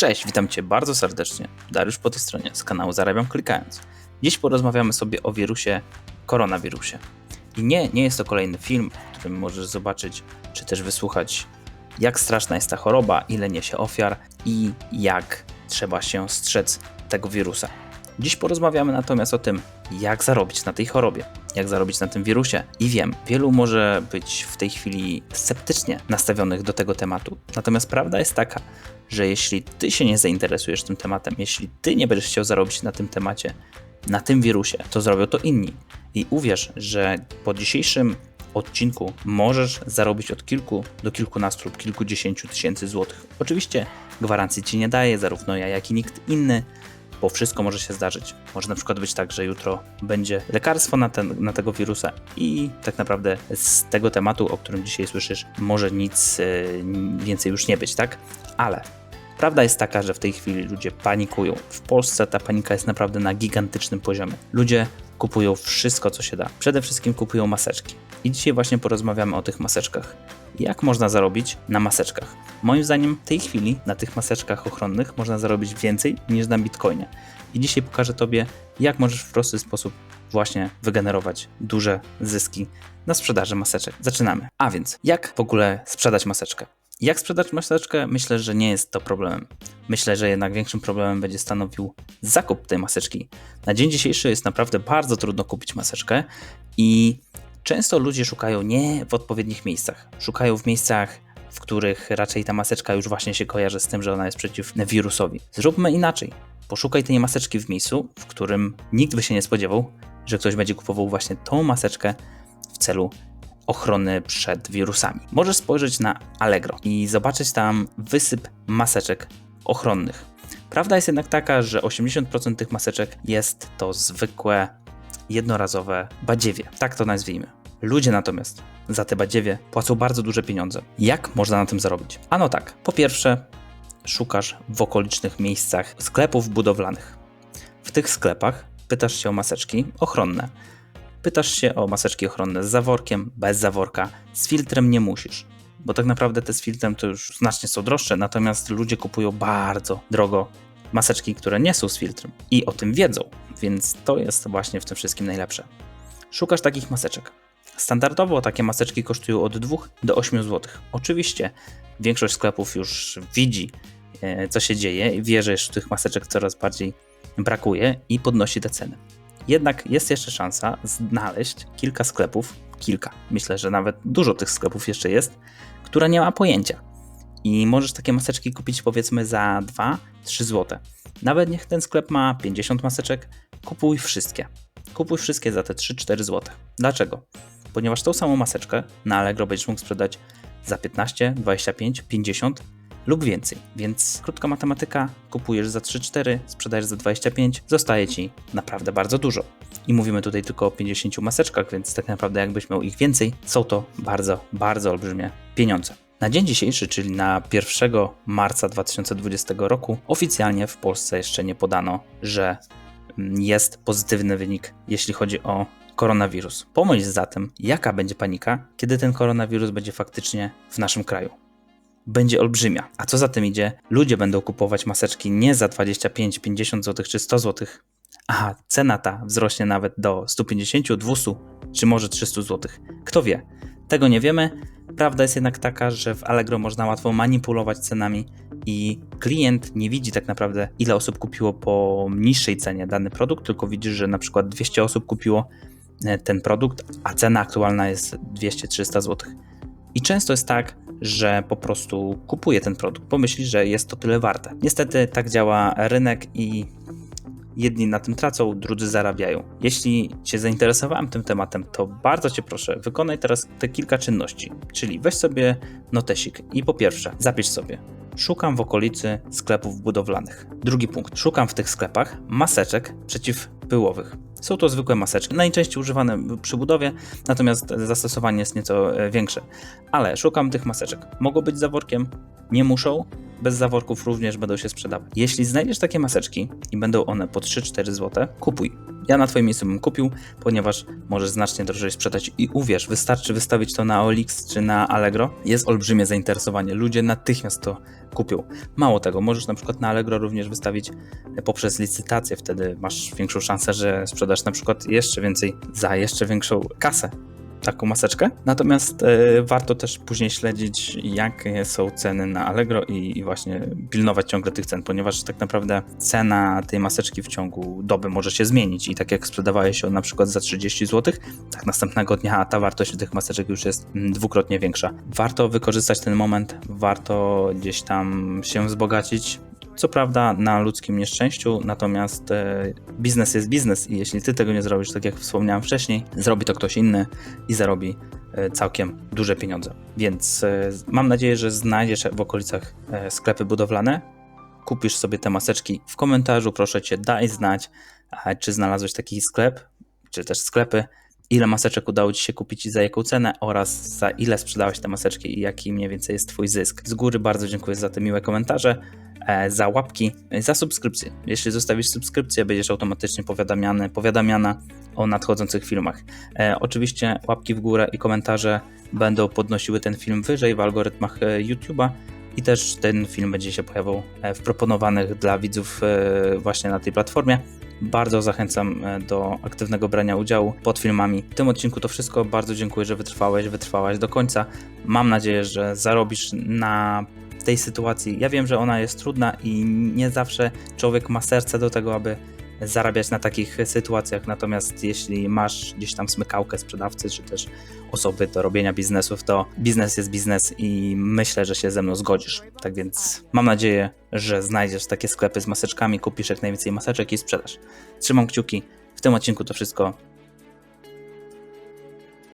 Cześć, witam Cię bardzo serdecznie. Dariusz po tej stronie z kanału Zarabiam Klikając. Dziś porozmawiamy sobie o wirusie koronawirusie. I nie, nie jest to kolejny film, w którym możesz zobaczyć, czy też wysłuchać, jak straszna jest ta choroba, ile niesie ofiar i jak trzeba się strzec tego wirusa. Dziś porozmawiamy natomiast o tym, jak zarobić na tej chorobie, jak zarobić na tym wirusie. I wiem, wielu może być w tej chwili sceptycznie nastawionych do tego tematu. Natomiast prawda jest taka, że jeśli ty się nie zainteresujesz tym tematem, jeśli ty nie będziesz chciał zarobić na tym temacie, na tym wirusie, to zrobią to inni. I uwierz, że po dzisiejszym odcinku możesz zarobić od kilku do kilkunastu lub kilkudziesięciu tysięcy złotych. Oczywiście gwarancji ci nie daję, zarówno ja, jak i nikt inny, bo wszystko może się zdarzyć. Może na przykład być tak, że jutro będzie lekarstwo na, ten, na tego wirusa i tak naprawdę z tego tematu, o którym dzisiaj słyszysz, może nic yy, więcej już nie być, tak? Ale Prawda jest taka, że w tej chwili ludzie panikują. W Polsce ta panika jest naprawdę na gigantycznym poziomie. Ludzie kupują wszystko, co się da. Przede wszystkim kupują maseczki. I dzisiaj właśnie porozmawiamy o tych maseczkach. Jak można zarobić na maseczkach? Moim zdaniem w tej chwili na tych maseczkach ochronnych można zarobić więcej niż na bitcoinie. I dzisiaj pokażę Tobie, jak możesz w prosty sposób właśnie wygenerować duże zyski na sprzedaży maseczek. Zaczynamy. A więc, jak w ogóle sprzedać maseczkę? Jak sprzedać maseczkę? Myślę, że nie jest to problemem. Myślę, że jednak większym problemem będzie stanowił zakup tej maseczki. Na dzień dzisiejszy jest naprawdę bardzo trudno kupić maseczkę i często ludzie szukają nie w odpowiednich miejscach. Szukają w miejscach, w których raczej ta maseczka już właśnie się kojarzy z tym, że ona jest przeciw wirusowi. Zróbmy inaczej. Poszukaj tej maseczki w miejscu, w którym nikt by się nie spodziewał, że ktoś będzie kupował właśnie tą maseczkę w celu ochrony przed wirusami. Możesz spojrzeć na Allegro i zobaczyć tam wysyp maseczek ochronnych. Prawda jest jednak taka, że 80% tych maseczek jest to zwykłe, jednorazowe badziewie. Tak to nazwijmy. Ludzie natomiast za te badziewie płacą bardzo duże pieniądze. Jak można na tym zarobić? Ano tak, po pierwsze, szukasz w okolicznych miejscach sklepów budowlanych. W tych sklepach pytasz się o maseczki ochronne. Pytasz się o maseczki ochronne z zaworkiem, bez zaworka, z filtrem nie musisz. Bo tak naprawdę te z filtrem to już znacznie są droższe, natomiast ludzie kupują bardzo drogo maseczki, które nie są z filtrem i o tym wiedzą, więc to jest właśnie w tym wszystkim najlepsze. Szukasz takich maseczek. Standardowo takie maseczki kosztują od 2 do 8 zł. Oczywiście większość sklepów już widzi, e, co się dzieje i wie, że tych maseczek coraz bardziej brakuje i podnosi te ceny. Jednak jest jeszcze szansa znaleźć kilka sklepów, kilka, myślę, że nawet dużo tych sklepów jeszcze jest, która nie ma pojęcia. I możesz takie maseczki kupić powiedzmy za 2-3 zł. Nawet niech ten sklep ma 50 maseczek, kupuj wszystkie. Kupuj wszystkie za te 3-4 zł. Dlaczego? Ponieważ tą samą maseczkę na Allegro będziesz mógł sprzedać za 15, 25, 50 lub więcej. Więc krótka matematyka, kupujesz za 3-4, sprzedajesz za 25, zostaje ci naprawdę bardzo dużo. I mówimy tutaj tylko o 50 maseczkach, więc tak naprawdę jakbyś miał ich więcej, są to bardzo, bardzo olbrzymie pieniądze. Na dzień dzisiejszy, czyli na 1 marca 2020 roku, oficjalnie w Polsce jeszcze nie podano, że jest pozytywny wynik, jeśli chodzi o koronawirus. Pomyśl zatem, jaka będzie panika, kiedy ten koronawirus będzie faktycznie w naszym kraju będzie olbrzymia. A co za tym idzie, ludzie będą kupować maseczki nie za 25, 50 zł czy 100 zł, a cena ta wzrośnie nawet do 150, 200 czy może 300 zł. Kto wie? Tego nie wiemy. Prawda jest jednak taka, że w Allegro można łatwo manipulować cenami i klient nie widzi tak naprawdę, ile osób kupiło po niższej cenie dany produkt, tylko widzi, że na przykład 200 osób kupiło e, ten produkt, a cena aktualna jest 200-300 zł. I często jest tak, że po prostu kupuje ten produkt, pomyśli, że jest to tyle warte. Niestety tak działa rynek i jedni na tym tracą, drudzy zarabiają. Jeśli Cię zainteresowałem tym tematem, to bardzo Cię proszę, wykonaj teraz te kilka czynności. Czyli weź sobie notesik i po pierwsze, zapisz sobie. Szukam w okolicy sklepów budowlanych. Drugi punkt. Szukam w tych sklepach maseczek przeciwpyłowych. Są to zwykłe maseczki, najczęściej używane przy budowie, natomiast zastosowanie jest nieco e, większe. Ale szukam tych maseczek. Mogą być zaworkiem, nie muszą, bez zaworków również będą się sprzedawać. Jeśli znajdziesz takie maseczki i będą one po 3-4 zł, kupuj. Ja na twoim miejscu bym kupił, ponieważ możesz znacznie drożej sprzedać. I uwierz, wystarczy wystawić to na OLX czy na Allegro, jest olbrzymie zainteresowanie, ludzie natychmiast to kupią. Mało tego, możesz na przykład na Allegro również wystawić poprzez licytację, wtedy masz większą szansę, że sprzedasz na przykład jeszcze więcej za jeszcze większą kasę taką maseczkę. Natomiast e, warto też później śledzić, jakie są ceny na Allegro i, właśnie pilnować ciągle tych cen, ponieważ tak naprawdę cena tej maseczki w ciągu doby może się zmienić i tak jak sprzedawała się na przykład za 30 zł, tak następnego dnia ta wartość tych maseczek już jest mm, dwukrotnie większa. Warto wykorzystać ten moment, warto gdzieś tam się wzbogacić, co prawda na ludzkim nieszczęściu, natomiast e, biznes jest biznes i jeśli ty tego nie zrobisz, tak jak wspomniałem wcześniej, zrobi to ktoś inny i zarobi e, całkiem duże pieniądze. Więc e, mam nadzieję, że znajdziesz w okolicach sklepy budowlane, kupisz sobie te maseczki. W komentarzu proszę cię daj znać, czy znalazłeś taki sklep, czy też sklepy, ile maseczek udało Ci się kupić i za jaką cenę oraz za ile sprzedałeś te maseczki i jaki mniej więcej jest Twój zysk. Z góry bardzo dziękuję za te miłe komentarze, e, za łapki, e, za subskrypcję. Jeśli zostawisz subskrypcję, będziesz automatycznie powiadamiany, powiadamiana o nadchodzących filmach. E, oczywiście łapki w górę i komentarze będą podnosiły ten film wyżej w algorytmach e, YouTube'a i też ten film będzie się pojawiał w proponowanych dla widzów właśnie na tej platformie. Bardzo zachęcam e, do aktywnego brania udziału pod filmami. W tym odcinku to wszystko. Bardzo dziękuję, że wytrwałeś, wytrwałaś do końca. Mam nadzieję, że zarobisz na tej sytuacji. Ja wiem, że ona jest trudna i nie zawsze człowiek ma serce do tego, aby zarabiać na takich sytuacjach. Natomiast jeśli masz gdzieś tam smykałkę sprzedawcy, czy też osoby do robienia biznesów, to biznes jest biznes i myślę, że się ze mną zgodzisz. Tak więc mam nadzieję, że znajdziesz takie sklepy z maseczkami, kupisz jak najwięcej maseczek i sprzedasz. Trzymam kciuki. W tym odcinku to wszystko.